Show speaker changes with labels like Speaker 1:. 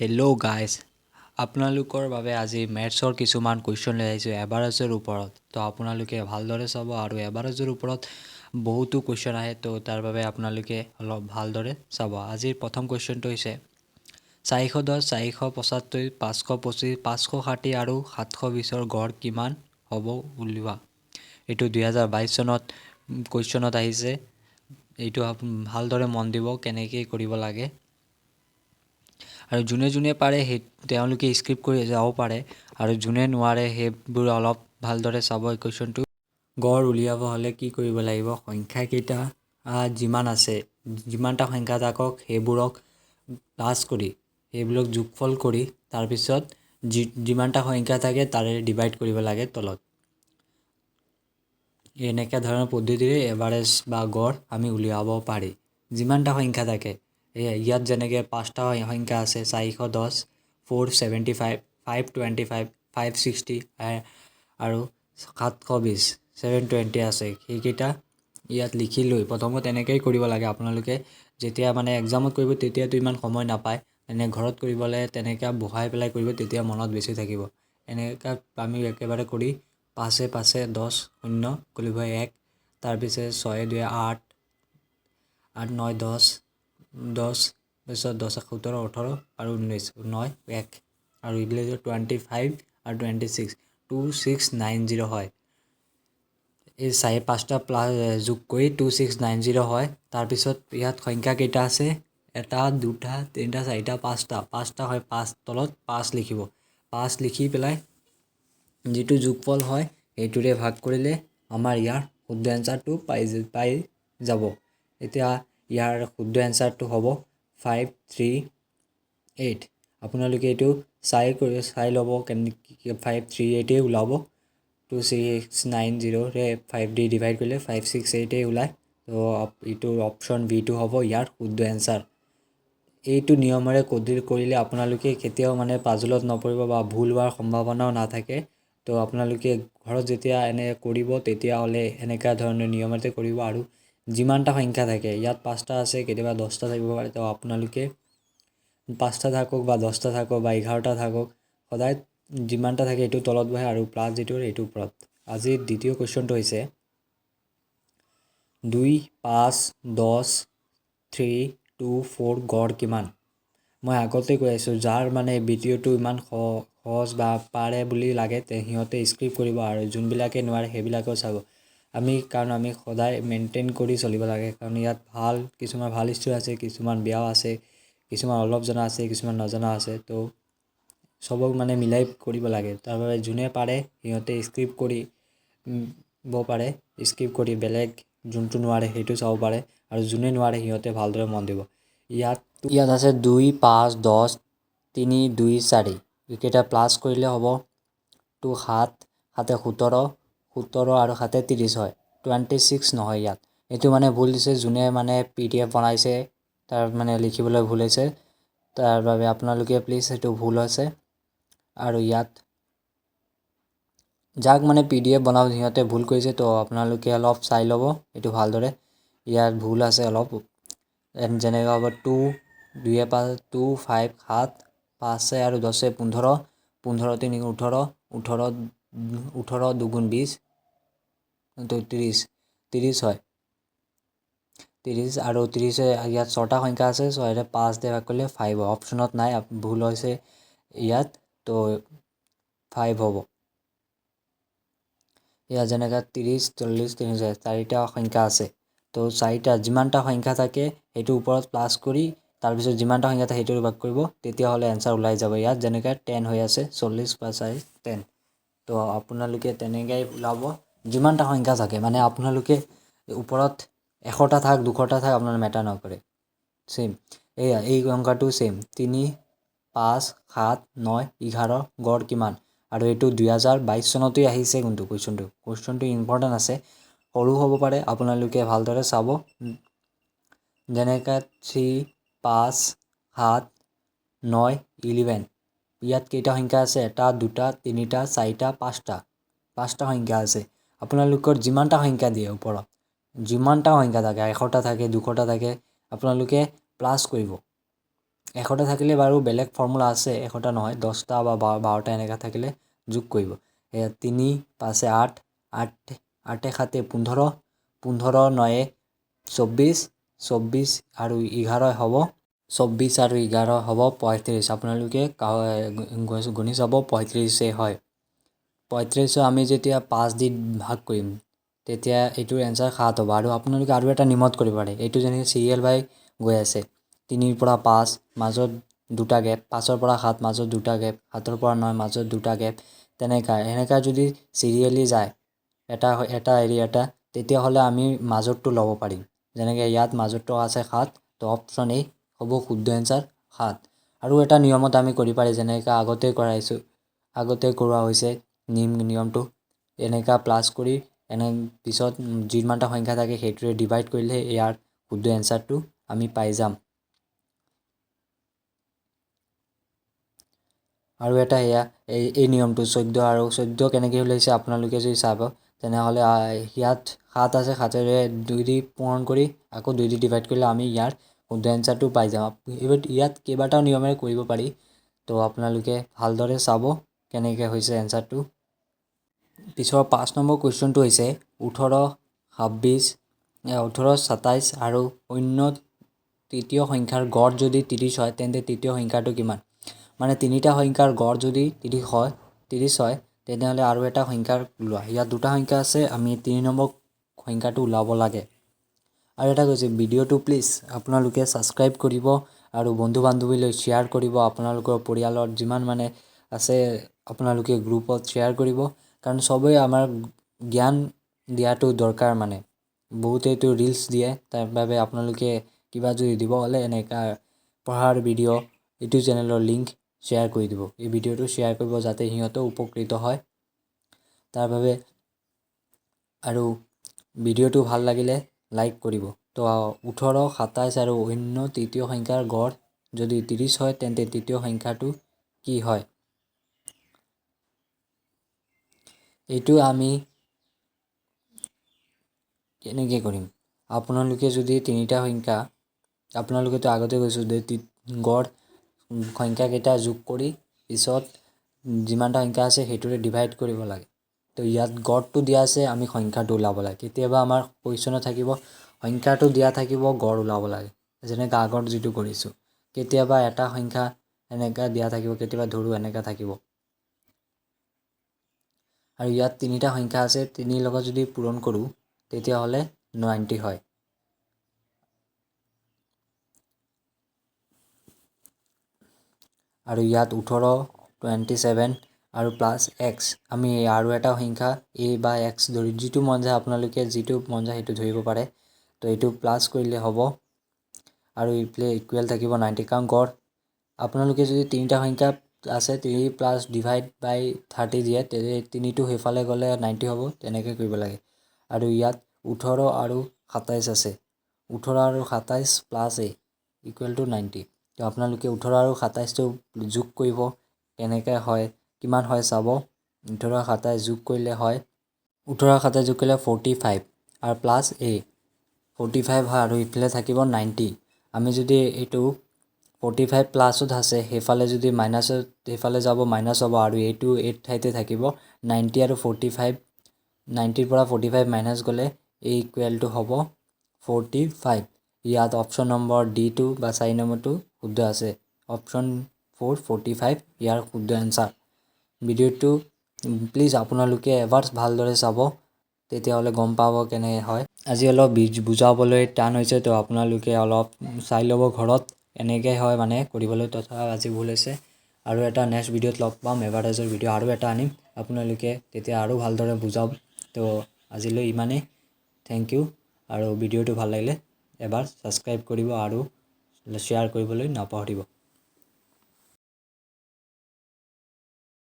Speaker 1: Hello' guys আপোনালোকৰ বাবে আজি মেথছৰ কিছুমান কুৱেশ্যন লৈ আহিছোঁ এভাৰেজৰ ওপৰত। তো আপোনালোকে ভালদৰে চাব আৰু এভাৰেজৰ ওপৰত বহুতো কুৱেশ্যন আহে, তো তাৰ বাবে আপোনালোকে অলপ ভালদৰে চাব। আজিৰ প্ৰথম কুৱেশ্যনটো হৈছে, চাৰিশ দহ, চাৰিশ পঁচাত্তৰ, পাঁচশো পঁচিছ, পাঁচশো ষাঠি আৰু সাতশ বিছৰ গড় কিমান হ'ব উলিওৱা? এইটো দুহেজাৰ বাইছ চনত কুৱেশ্যনত আহিছে। এইটো ভালদৰে মন দিব কেনেকৈ কৰিব লাগে। আৰু যোনে যোনে পাৰে সেই তেওঁলোকে স্ক্ৰিপ্ট কৰি যাব পাৰে। আৰু যোনে নোৱাৰে সেইবোৰ অলপ ভালদৰে চাব কুৱেশ্যনটো গড় উলিয়াব হ'লে কি কৰিব লাগিব? সংখ্যাকেইটা যিমান আছে যিমানটা সংখ্যা থাকক, সেইবোৰক প্লাছ কৰি, সেইবোৰক যোগফল কৰি তাৰপিছত যি যিমানটা সংখ্যা থাকে তাৰে ডিভাইড কৰিব লাগে তলত। এনেকুৱা ধৰণৰ পদ্ধতিৰে এভাৰেজ বা গড় আমি উলিয়াব পাৰি। যিমানটা সংখ্যা থাকে ইয়াত যেনেকৈ পাঁচটা সংখ্যা আছে, চাৰিশ দহ four seventy five five twenty five five sixty আৰু সাতশ বিছ ছেভেন টুৱেণ্টি আছে। সেইকেইটা ইয়াত লিখি লৈ প্ৰথমত এনেকৈয়ে কৰিব লাগে আপোনালোকে। যেতিয়া মানে এক্সামত কৰিব, তেতিয়াতো ইমান সময় নাপায়। এনে ঘৰত কৰিবলৈ তেনেকৈ বহাই পেলাই কৰিব, তেতিয়া মনত বেছি থাকিব। এনেকুৱা আমি একেবাৰে কৰি পাঁচে পাঁচে দহ, শূন্য কৰিব এক, তাৰপিছত ছয়ে দুয়ে আঠ আঠ নয় দহ দহ তাৰপিছত দহ এক সোতৰ ওঠৰ আৰু ঊনৈছ নয়, এক, আৰু ইংলিছত টুৱেণ্টি ফাইভ আৰু twenty six two six nine zero' হয়। এই চাৰি, পাঁচটা প্লাছ যোগ কৰি টু ছিক্স নাইন জিৰ' হয়। তাৰপিছত ইয়াত সংখ্যা কেইটা আছে? এটা, দুটা, তিনিটা, চাৰিটা, পাঁচটা। পাঁচটা হয় পাঁচ তলত, পাঁচ লিখিব। পাঁচ লিখি পেলাই যিটো যোগফল হয়, সেইটোৰে ভাগ কৰিলে আমাৰ ইয়াৰ শুদ্ধ এনচাৰটো পাই পাই যাব। এতিয়া ইয়াৰ শুদ্ধ এনচাৰটো হ'ব ফাইভ থ্ৰী এইট আপোনালোকে এইটো চাই কৰি, চাই ল'ব কেনে ফাইভ থ্ৰী এইটেই ওলাব। টু ছিক্স নাইন জিৰ'ৰে ফাইভ দি ডিভাইড কৰিলে ফাইভ ছিক্স এইটেই ওলায়। তো এইটো অপশ্যন বিটো হ'ব ইয়াৰ শুদ্ধ এনচাৰ এইটো নিয়মেৰে কদি কৰিলে আপোনালোকে কেতিয়াও মানে পাজলত নপৰিব বা ভুল হোৱাৰ সম্ভাৱনাও নাথাকে। তো আপোনালোকে ঘৰত যেতিয়া এনে কৰিব তেতিয়াহ'লে এনেকুৱা ধৰণৰ নিয়মতে কৰিব আৰু যিমানটা সংখ্যা থাকে, ইয়াত পাঁচটা আছে, কেতিয়াবা দহটা থাকিব পাৰে, তো আপোনালোকে পাঁচটা থাকক বা দহটা থাকক বা এঘাৰটা থাকক, সদায় যিমানটা থাকে এইটো তলত বহে আৰু প্লাছ যিটো এইটোৰ ওপৰত। আজি দ্বিতীয় কুৱেশ্যনটো হৈছে, দুই, পাঁচ, দহ, থ্ৰী, টু, ফ'ৰ গড় কিমান? মই আগতে কৈ আছোঁ, যাৰ মানে ভিডিঅ'টো ইমান সহজ বা পাৰে বুলি লাগে সিহঁতে স্ক্ৰিপ্ট কৰিব আৰু যোনবিলাকে নোৱাৰে সেইবিলাকেও চাব। আমি কাৰণ আমি সদায় মেইনটেইন কৰি চলিব লাগে। কাৰণ ইয়াত ভালো কিছুমান ভালো ষ্টুডেণ্ট আছে কিছুমান বেয়াও আছে কিছুমান অলপ জনা আছে কিছুমান নজনা আছে। তো চবক মানে মিলাই কৰিব লাগে। তাৰ বাবে যোনে পাৰে সিহঁতে স্ক্ৰিপ্ট কৰি উম, ব পাৰে। স্কিপ কৰি বেলেগ যোনটো নোৱাৰে সেইটো চাব পাৰে। আৰু যোনে নোৱাৰে সিহঁতে ভালদৰে মন দিব। ইয়াত ইয়াত আছে দুই পাঁচ দহ তিনি দুই চাৰি। এইকেইটা প্লাছ কৰিলে হ'ব। টু সাত সাতে সোতৰ সোতৰ আৰু সাতে ত্ৰিছ হয়। টুৱেণ্টি ছিক্স নহয় ইয়াত। এইটো মানে ভুল দিছে, যোনে মানে পি ডি এফ বনাইছে, তাৰ মানে লিখিবলৈ ভুল হৈছে। তাৰ বাবে আপোনালোকে প্লিজ সেইটো ভুল হৈছে। আৰু ইয়াত যাক মানে পি ডি এফ বনাব সিহঁতে ভুল কৰিছে, তো আপোনালোকে অলপ চাই ল'ব, এইটো ভালদৰে। ইয়াত ভুল আছে অলপ। যেনেকৈ হ'ব, টু, দুয়ে পাঁচ, টু, ফাইভ, সাত, পাঁচে আৰু দহে পোন্ধৰ। পোন্ধৰ, তিনি, ওঠৰ। ওঠৰ ওঠৰ, দুগুণ বিছ, তো ত্ৰিছ ত্ৰিছ হয়। ত্ৰিছ আৰু ত্ৰিছে ইয়াত ছটা সংখ্যা আছে ছয়ৰে পাঁচ দিয়ে ভাগ কৰিলে ফাইভ হয়। অপশ্যনত নাই ভুল হৈছে ইয়াত, তো ফাইভ হ'ব। ইয়াত যেনেকৈ ত্ৰিছ, চল্লিছ তিনি চাৰিটা সংখ্যা আছে। তো চাৰিটা, যিমানটা সংখ্যা থাকে সেইটোৰ ওপৰত প্লাছ কৰি, তাৰপিছত যিমানটা সংখ্যা থাকে, সেইটো ভাগ কৰিব, তেতিয়াহ'লে এনচাৰ ওলাই যাব। ইয়াত যেনেকৈ টেন হৈ আছে, চল্লিছ প্লাছ চাৰি টেন তো আপোনালোকে তেনেকৈ ওলাব। যিমানটা সংখ্যা থাকে মানে আপোনালোকে ওপৰত এশটা থাক, দুশটা থাক আপোনাৰ মেটাৰ নকৰে। ছেইম এয়া এই সংখ্যাটো ছেইম তিনি, পাঁচ, সাত ন এঘাৰ, গড় কিমান? আৰু এইটো দুহেজাৰ বাইছ চনতেই আহিছে কিন্তু কুৱেশ্যনটো। কুৱেশ্যনটো ইম্পৰ্টেণ্ট আছে। সৰু হ'ব পাৰে, আপোনালোকে ভালদৰে চাব। যেনেকৈ থ্ৰী পাঁচ, সাত ন ইলেভেন ইয়াত কেইটা সংখ্যা আছে? এটা, দুটা, তিনিটা, চাৰিটা, পাঁচটা। পাঁচটা সংখ্যা আছে। আপোনালোকৰ যিমানটা সংখ্যা দিয়ে ওপৰত, যিমানটা সংখ্যা থাকে, এশটা থাকে, দুশটা থাকে, আপোনালোকে প্লাছ কৰিব। এশটা থাকিলে বাৰু বেলেগ ফৰ্মুলা আছে, এশটা নহয় দহটা বা বাৰটা এনেকুৱা থাকিলে যোগ কৰিব। তিনি, পাঁচে আঠ আঠ, আঠে সাতে পোন্ধৰ পোন্ধৰ নয়ে চৌব্বিছ চৌব্বিছ আৰু এঘাৰ হ'ব। চৌব্বিছ আৰু এঘাৰ হ'ব পঁয়ত্ৰিছ আপোনালোকে গুণি চাব পঁয়ত্ৰিছেই হয়। পঁয়ত্ৰিছক আমি যেতিয়া পাঁচ দি ভাগ কৰিম, তেতিয়া এইটোৰ এনচাৰ সাত হ'ব। আৰু আপোনালোকে আৰু এটা নিয়মত কৰিব পাৰে। এইটো যেনেকৈ চিৰিয়েল বাই গৈ আছে। তিনিৰ পৰা পাঁচ, মাজত দুটা গেপ পাঁচৰ পৰা সাত, মাজত দুটা গেপ সাতৰ পৰা নয়, মাজত দুটা গেপ তেনেকুৱা এনেকুৱা যদি চিৰিয়েলি যায়, এটা এটা এৰি এটা, তেতিয়াহ'লে আমি মাজতটো ল'ব পাৰিম। যেনেকৈ ইয়াত মাজতটো আছে সাত, তো অপশ্যন এ হ'ব শুদ্ধ এনচাৰ সাত। আৰু এটা নিয়মত আমি কৰি পাৰি, যেনেকৈ আগতে কৰাইছোঁ, আগতে কৰোৱা হৈছে নিম নিয়মটো। এনেকুৱা প্লাছ কৰি এনে পিছত যিমানটা সংখ্যা থাকে সেইটোৰে ডিভাইড কৰিলে ইয়াৰ শুদ্ধ এনচাৰটো আমি পাই যাম। আৰু এটা এয়া, এই এই নিয়মটো চৈধ্য আৰু চৈধ্য কেনেকৈ ওলাইছে আপোনালোকে যদি চাব, তেনেহ'লে ইয়াত সাত আছে, সাতেৰে দুই দি পূৰণ কৰি আকৌ দুই দি ডিভাইড কৰিলে আমি ইয়াৰ শুদ্ধ পাই যাম এইবাৰ ইয়াত কেইবাটাও নিয়মেৰে কৰিব পাৰি। তো আপোনালোকে ভালদৰে চাব কেনেকৈ হৈছে এনচাৰটো পিছৰ পাঁচ নম্বৰ কুৱেশ্যনটো হৈছে, ওঠৰ, ছাব্বিছ ওঠৰ, সাতাইছ আৰু অন্য তৃতীয় সংখ্যাৰ গড় যদি ত্ৰিছ হয়, তেন্তে তৃতীয় সংখ্যাটো কিমান? মানে তিনিটা সংখ্যাৰ গড় যদি ত্ৰিছ হয় ত্ৰিছ হয়, তেনেহ'লে আৰু এটা সংখ্যাৰ ওলোৱা। ইয়াত দুটা সংখ্যা আছে, আমি তিনি নম্বৰ সংখ্যাটো ওলাব লাগে। আৰু এটা কৈছে ভিডিঅ'টো প্লিজ আপোনালোকে ছাবস্ক্ৰাইব কৰিব আৰু বন্ধু বান্ধৱীলৈ শ্বেয়াৰ কৰিব, আপোনালোকৰ পৰিয়ালত যিমান মানে আছে, আপোনালোকে গ্ৰুপত শ্বেয়াৰ কৰিব। কাৰণ চবেই আমাৰ জ্ঞান দিয়াটো দৰকাৰ মানে। বহুতেতো ৰিলচ দিয়ে, তাৰ বাবে আপোনালোকে কিবা যদি দিব হ'লে এনেকুৱা পঢ়াৰ ভিডিঅ' এইটো চেনেলৰ লিংক শ্বেয়াৰ কৰি দিব। এই ভিডিঅ'টো শ্বেয়াৰ কৰিব যাতে সিহঁতেও উপকৃত হয়। তাৰ বাবে আৰু ভিডিঅ'টো ভালো লাগিলে। লাইক কৰিব। তো ওঠৰ, সাতাইছ আৰু অন্য তৃতীয় সংখ্যাৰ গড় যদি ত্ৰিছ হয়, তেন্তে তৃতীয় সংখ্যাটো কি হয়? এইটো আমি কেনেকৈ কৰিম? আপোনালোকে যদি তিনিটা সংখ্যা, আপোনালোকেতো আগতে কৈছোঁ যে গড় সংখ্যাকেইটা যোগ কৰি পিছত যিমানটা সংখ্যা আছে সেইটোৰে ডিভাইড কৰিব লাগে। তো ইয়াত গড়টো দিয়া আছে, আমি সংখ্যাটো ওলাব লাগে। কেতিয়াবা আমাৰ কুৱেশ্যনত থাকিব, সংখ্যাটো দিয়া থাকিব, গড় ওলাব লাগে। যেনেকৈ আগত যিটো কৰিছোঁ, কেতিয়াবা এটা সংখ্যা এনেকৈ দিয়া থাকিব, কেতিয়াবা ধৰোঁ এনেকৈ থাকিব। আৰু ইয়াত তিনিটা সংখ্যা আছে, তিনিৰ লগত যদি পূৰণ কৰোঁ, তেতিয়াহ'লে নাইণ্টি হয়। আৰু ইয়াত ওঠৰ, টুৱেণ্টি ছেভেন আৰু প্লাছ এক্স আমি আৰু এটা সংখ্যা এ বা এক্স ধৰি, যিটো মন যায় আপোনালোকে, যিটো মন যায় সেইটো ধৰিব পাৰে। তো এইটো প্লাছ কৰিলে হ'ব। আৰু ইফালে ইকুৱেল থাকিব নাইণ্টি কাৰণ গড়, আপোনালোকে যদি তিনিটা সংখ্যা আছে, তিনি প্লাছ ডিভাইড বাই থাৰ্টি দিয়ে তেতিয়া তিনিটো সেইফালে গ'লে নাইণ্টি হ'ব, তেনেকৈ কৰিব লাগে। আৰু ইয়াত ওঠৰ আৰু সাতাইছ আছে। ওঠৰ আৰু সাতাইছ plus A equal to ninety তো আপোনালোকে ওঠৰ আৰু সাতাইছটো যোগ কৰিব কেনেকৈ হয়। কিমান হয় চাব? ওঠৰ সাতাইছ যোগ কৰিলে হয়, ওঠৰ সাতাইছ যোগ কৰিলে ফৰ্টি ফাইভ আৰু প্লাছ এ ফৰ্টি ফাইভ হয় আৰু ইফালে থাকিব নাইণ্টি আমি যদি এইটো ফৰ্টি ফাইভ প্লাছত আছে, সেইফালে যদি মাইনাছত সেইফালে যাব মাইনাছ হ'ব আৰু এইটো এইট ঠাইতে থাকিব নাইণ্টি আৰু ফৰ্টি ফাইভ নাইণ্টিৰ পৰা ফৰ্টি ফাইভ মাইনাছ গ'লে এই ইকুৱেলটো হ'ব ফৰ্টি ফাইভ ইয়াত অপশ্যন নম্বৰ ডিটো বা চাৰি নম্বৰটো শুদ্ধ আছে। অপশ্যন ফ'ৰ ফৰ্টি ফাইভ ইয়াৰ শুদ্ধ এনচাৰ ভিডিঅ'টো প্লিজ আপোনালোকে এবাৰ ভালদৰে চাব, তেতিয়াহ'লে গম পাব কেনে হয়। আজি অলপ বুজাবলৈ টান হৈছে, তো আপোনালোকে অলপ চাই ল'ব ঘৰত, এনেকৈ হয় মানে কৰিবলৈ তথা আজি ভুল হৈছে। আৰু এটা নেক্সট ভিডিঅ'ত লগ পাম এভাৰটাইজৰ ভিডিঅ' আৰু এটা আনিম, আপোনালোকে তেতিয়া আৰু ভালদৰে বুজাম তো আজিলৈ ইমানেই থেংক ইউ আৰু ভিডিঅ'টো ভালো লাগিলে, এবাৰ ছাবস্ক্ৰাইব কৰিব আৰু শ্বেয়াৰ কৰিবলৈ নাপাহৰিব।